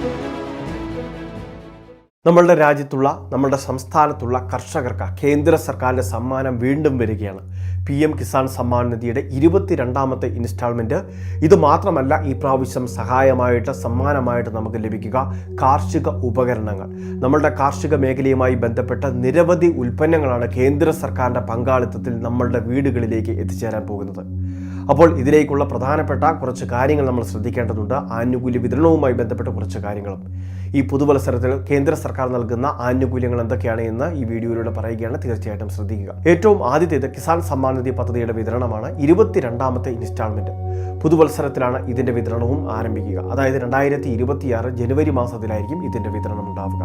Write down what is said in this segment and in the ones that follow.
thank you നമ്മളുടെ രാജ്യത്തുള്ള നമ്മളുടെ സംസ്ഥാനത്തുള്ള കർഷകർക്ക് കേന്ദ്ര സർക്കാരിന്റെ സമ്മാനം വീണ്ടും വരികയാണ്. പി എം കിസാൻ സമ്മാൻ നിധിയുടെ ഇരുപത്തിരണ്ടാമത്തെ ഇൻസ്റ്റാൾമെന്റ്. ഇത് മാത്രമല്ല ഈ പ്രാവശ്യം സഹായമായിട്ട് സമ്മാനമായിട്ട് നമുക്ക് ലഭിക്കുക കാർഷിക ഉപകരണങ്ങൾ. നമ്മളുടെ കാർഷിക മേഖലയുമായി ബന്ധപ്പെട്ട നിരവധി ഉൽപ്പന്നങ്ങളാണ് കേന്ദ്ര സർക്കാരിന്റെ പങ്കാളിത്തത്തിൽ നമ്മളുടെ വീടുകളിലേക്ക് എത്തിച്ചേരാൻ പോകുന്നത്. അപ്പോൾ ഇതിലേക്കുള്ള പ്രധാനപ്പെട്ട കുറച്ച് കാര്യങ്ങൾ നമ്മൾ ശ്രദ്ധിക്കേണ്ടതുണ്ട്. ആനുകൂല്യ വിതരണവുമായി ബന്ധപ്പെട്ട കുറച്ച് കാര്യങ്ങളും. ഈ പുതുവത്സരത്തിൽ കേന്ദ്ര സർക്കാർ നൽകുന്ന ആനുകൂല്യങ്ങൾ എന്തൊക്കെയാണ് എന്ന് ഈ വീഡിയോയിലൂടെ പറയുകയാണ്. തീർച്ചയായിട്ടും ശ്രദ്ധിക്കുക. ഏറ്റവും ആദ്യത്തേത് കിസാൻ സമ്മാൻ നിധി പദ്ധതിയുടെ വിതരണമാണ്. ഇരുപത്തിരണ്ടാമത്തെ ഇൻസ്റ്റാൾമെന്റ്. പുതുവത്സരത്തിലാണ് ഇതിന്റെ വിതരണവും ആരംഭിക്കുക. അതായത് രണ്ടായിരത്തി ഇരുപത്തിയാറ് ജനുവരി മാസത്തിലായിരിക്കും ഇതിന്റെ വിതരണം ഉണ്ടാവുക.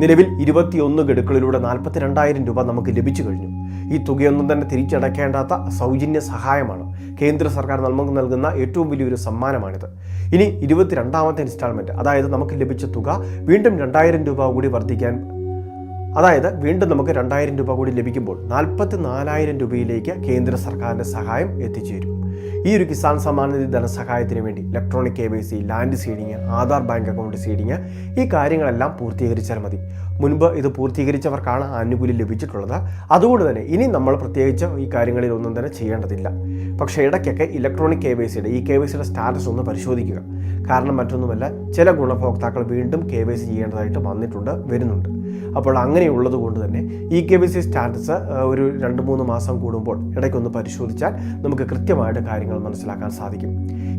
നിലവിൽ ഇരുപത്തിയൊന്ന് ഗഡുക്കളിലൂടെ നാൽപ്പത്തിരണ്ടായിരം രൂപ നമുക്ക് ലഭിച്ചു കഴിഞ്ഞു. ഈ തുകയൊന്നും തന്നെ തിരിച്ചടയ്ക്കേണ്ടാത്ത സൗജന്യ സഹായമാണ് കേന്ദ്ര സർക്കാർ നമുക്ക് നൽകുന്ന ഏറ്റവും വലിയൊരു സമ്മാനമാണിത്. ഇനി ഇരുപത്തിരണ്ടാമത്തെ ഇൻസ്റ്റാൾമെന്റ്. അതായത് നമുക്ക് ലഭിച്ച തുക വീണ്ടും രണ്ടായിരം രൂപ കൂടി വർദ്ധിക്കാൻ അതായത് വീണ്ടും നമുക്ക് രണ്ടായിരം രൂപ കൂടി ലഭിക്കുമ്പോൾ നാൽപ്പത്തി നാലായിരം രൂപയിലേക്ക് കേന്ദ്ര സർക്കാരിന്റെ സഹായം എത്തിച്ചേരും. ഈ ഒരു കിസാൻ സമ്മാൻ നിധി ധനസഹായത്തിന് വേണ്ടി electronic K Y C land seeding Aadhaar bank account seeding ഈ കാര്യങ്ങളെല്ലാം പൂർത്തീകരിച്ചാൽ മതി. മുൻപ് ഇത് പൂർത്തീകരിച്ചവർക്കാണ് ആനുകൂല്യം ലഭിച്ചിട്ടുള്ളത്. അതുകൊണ്ട് തന്നെ ഇനി നമ്മൾ പ്രത്യേകിച്ച് ഈ കാര്യങ്ങളിൽ ഒന്നും തന്നെ ചെയ്യേണ്ടതില്ല. പക്ഷേ ഇടയ്ക്കൊക്കെ ഇലക്ട്രോണിക് കെ വൈ സിയുടെ ഈ കെ വൈ സിയുടെ സ്റ്റാറ്റസ് ഒന്ന് പരിശോധിക്കുക. കാരണം മറ്റൊന്നുമല്ല ചില ഗുണഭോക്താക്കൾ വീണ്ടും കെ വൈ സി ചെയ്യേണ്ടതായിട്ട് വന്നിട്ടുണ്ട് വരുന്നുണ്ട്. അപ്പോൾ അങ്ങനെയുള്ളത് കൊണ്ട് തന്നെ E K Y C status ഒരു രണ്ട് മൂന്ന് മാസം കൂടുമ്പോൾ ഇടയ്ക്കൊന്ന് പരിശോധിച്ചാൽ നമുക്ക് കൃത്യമായിട്ട് കാര്യങ്ങൾ മനസ്സിലാക്കാൻ സാധിക്കും.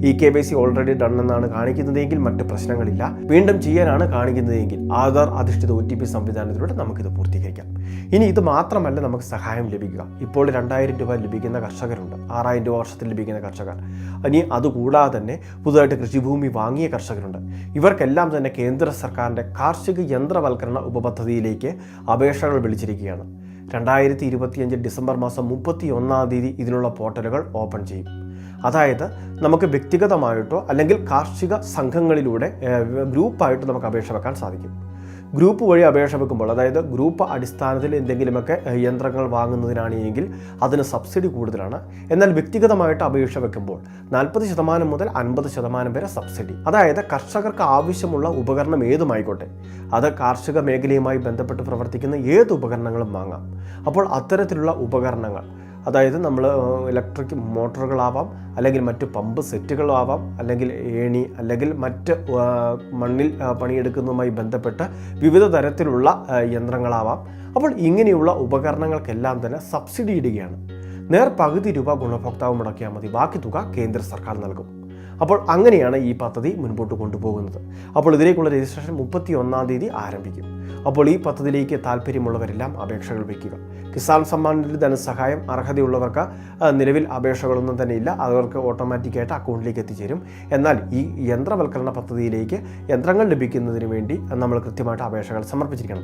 ഈ K Y C already done എന്നാണ് കാണിക്കുന്നതെങ്കിൽ മറ്റ് പ്രശ്നങ്ങളില്ല. വീണ്ടും ചെയ്യാനാണ് കാണിക്കുന്നതെങ്കിൽ ആധാർ അധിഷ്ഠിത ഒ ടി പി സംവിധാനത്തിലൂടെ നമുക്കിത് പൂർത്തീകരിക്കാം. ഇനി ഇത് മാത്രമല്ല നമുക്ക് സഹായം ലഭിക്കുക. ഇപ്പോൾ രണ്ടായിരം രൂപ ലഭിക്കുന്ന കർഷകരുണ്ട്. ആറായിരം രൂപ വർഷത്തിൽ ലഭിക്കുന്ന കർഷകർ. ഇനി അതുകൂടാതെ തന്നെ പുതുതായിട്ട് കൃഷിഭൂമി വാങ്ങിയ കർഷകരുണ്ട്. ഇവർക്കെല്ലാം തന്നെ കേന്ദ്ര സർക്കാരിന്റെ കാർഷിക യന്ത്രവൽക്കരണ ഉപപദ്ധതിയിലേക്ക് അപേക്ഷകൾ വിളിച്ചിരിക്കുകയാണ്. രണ്ടായിരത്തി ഇരുപത്തിയഞ്ച് ഡിസംബർ മാസം മുപ്പത്തി ഒന്നാം തീയതി ഇതിനുള്ള പോർട്ടലുകൾ ഓപ്പൺ ചെയ്യും. അതായത് നമുക്ക് വ്യക്തിഗതമായിട്ടോ അല്ലെങ്കിൽ കാർഷിക സംഘങ്ങളിലൂടെ ഗ്രൂപ്പായിട്ട് നമുക്ക് അപേക്ഷ വെക്കാൻ സാധിക്കും. ഗ്രൂപ്പ് വഴി അപേക്ഷ വെക്കുമ്പോൾ അതായത് ഗ്രൂപ്പ് അടിസ്ഥാനത്തിൽ എന്തെങ്കിലുമൊക്കെ യന്ത്രങ്ങൾ വാങ്ങുന്നതിനാണെങ്കിൽ അതിന് സബ്സിഡി കൂടുതലാണ്. എന്നാൽ വ്യക്തിഗതമായിട്ട് അപേക്ഷ വെക്കുമ്പോൾ നാൽപ്പത് ശതമാനം മുതൽ അൻപത് ശതമാനം വരെ സബ്സിഡി. അതായത് കർഷകർക്ക് ആവശ്യമുള്ള ഉപകരണം ഏതുമായിക്കോട്ടെ. അത് കാർഷിക മേഖലയുമായി ബന്ധപ്പെട്ട് പ്രവർത്തിക്കുന്ന ഏത് ഉപകരണങ്ങളും വാങ്ങാം. അപ്പോൾ അത്തരത്തിലുള്ള ഉപകരണങ്ങൾ അതായത് നമ്മൾ ഇലക്ട്രിക് മോട്ടോറുകളാവാം അല്ലെങ്കിൽ മറ്റ് പമ്പ് സെറ്റുകളാവാം അല്ലെങ്കിൽ ഏണി അല്ലെങ്കിൽ മറ്റ് മണ്ണിൽ പണിയെടുക്കുന്നതുമായി ബന്ധപ്പെട്ട് വിവിധ തരത്തിലുള്ള യന്ത്രങ്ങളാവാം. അപ്പോൾ ഇങ്ങനെയുള്ള ഉപകരണങ്ങൾക്കെല്ലാം തന്നെ സബ്സിഡി ഇടുകയാണ്. നേർ പകുതി രൂപ ഗുണഭോക്താവ് മുടക്കിയാൽ മതി. ബാക്കി തുക കേന്ദ്ര സർക്കാർ നൽകും. അപ്പോൾ അങ്ങനെയാണ് ഈ പദ്ധതി മുൻപോട്ട് കൊണ്ടുപോകുന്നത്. അപ്പോൾ ഇതിലേക്കുള്ള രജിസ്ട്രേഷൻ മുപ്പത്തി ഒന്നാം തീയതി ആരംഭിക്കും. അപ്പോൾ ഈ പദ്ധതിയിലേക്ക് താല്പര്യമുള്ളവരെല്ലാം അപേക്ഷകൾ വയ്ക്കുക. കിസാൻ സമ്മാൻ നിധി ധനസഹായം അർഹതയുള്ളവർക്ക് നിലവിൽ അപേക്ഷകളൊന്നും തന്നെ ഇല്ല. അവർക്ക് ഓട്ടോമാറ്റിക്കായിട്ട് അക്കൗണ്ടിലേക്ക് എത്തിച്ചേരും. എന്നാൽ ഈ യന്ത്രവൽക്കരണ പദ്ധതിയിലേക്ക് യന്ത്രങ്ങൾ ലഭിക്കുന്നതിന് വേണ്ടി നമ്മൾ കൃത്യമായിട്ട് അപേക്ഷകൾ സമർപ്പിച്ചിരിക്കണം.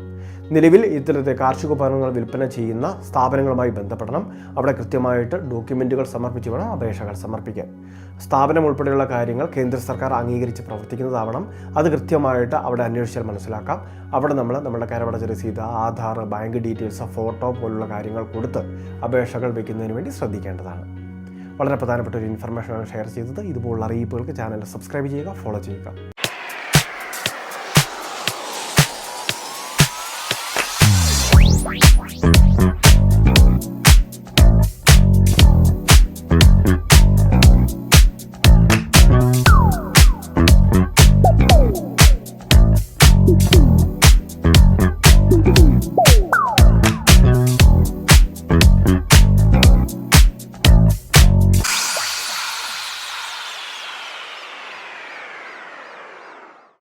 നിലവിൽ ഇത്തരത്തെ കാർഷിക ഉപകരണങ്ങൾ വിൽപ്പന ചെയ്യുന്ന സ്ഥാപനങ്ങളുമായി ബന്ധപ്പെടണം. അവിടെ കൃത്യമായിട്ട് ഡോക്യുമെന്റുകൾ സമർപ്പിച്ച് വേണം അപേക്ഷകൾ സമർപ്പിക്കാൻ. സ്ഥാപനം ഉൾപ്പെടെയുള്ള കാര്യങ്ങൾ കേന്ദ്ര സർക്കാർ അംഗീകരിച്ച് പ്രവർത്തിക്കുന്നതാവണം. അത് കൃത്യമായിട്ട് അവിടെ അന്വേഷിച്ചാൽ മനസ്സിലാക്കാം. അവിടെ നമ്മൾ നമ്മുടെ കരമടച്ച രസീത് ആധാർ ബാങ്ക് ഡീറ്റെയിൽസ് ഫോട്ടോ പോലുള്ള കാര്യങ്ങൾ കൊടുത്ത് അപേക്ഷകൾ വയ്ക്കുന്നതിന് വേണ്ടി ശ്രദ്ധിക്കേണ്ടതാണ്. വളരെ പ്രധാനപ്പെട്ട ഒരു ഇൻഫർമേഷനാണ് ഷെയർ ചെയ്തത്. ഇതുപോലുള്ള അറിയിപ്പുകൾക്ക് ചാനൽ സബ്സ്ക്രൈബ് ചെയ്യുക ഫോളോ ചെയ്യുക.